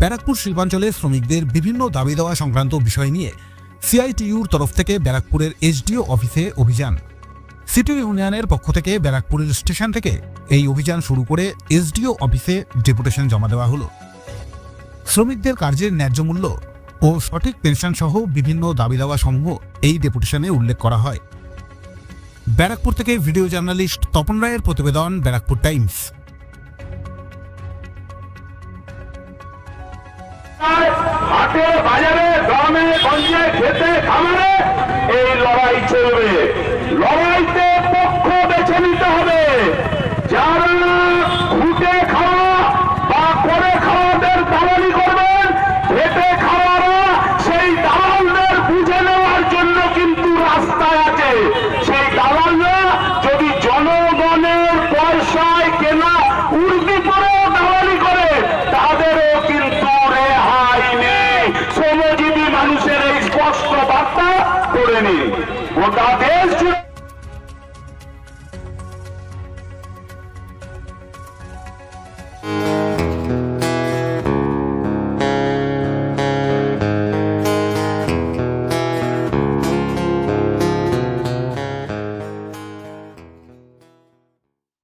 ব্যারাকপুর শিল্পাঞ্চলে শ্রমিকদের বিভিন্ন দাবি দেওয়া সংক্রান্ত বিষয় নিয়ে সিআইটিইউর তরফ থেকে ব্যারাকপুরের এসডিও অফিসে অভিযান। সিটি ইউনিয়নের পক্ষ থেকে ব্যারাকপুরের স্টেশন থেকে এই অভিযান শুরু করে এসডিও অফিসে ডেপুটেশন জমা দেওয়া হলো। শ্রমিকদের কার্যের ন্যায্য মূল্য ও সঠিক পেনশন সহ বিভিন্ন দাবি দাওয়া সমূহ এই ডেপুটেশনে উল্লেখ করা হয়। ব্যারাকপুর থেকে ভিডিও জার্নালিস্ট তপন রায়ের প্রতিবেদন ব্যারাকপুর টাইমস। হাটে বাজারে গ্রামে গঞ্জে খেতে খামারে के लिए वो चाहते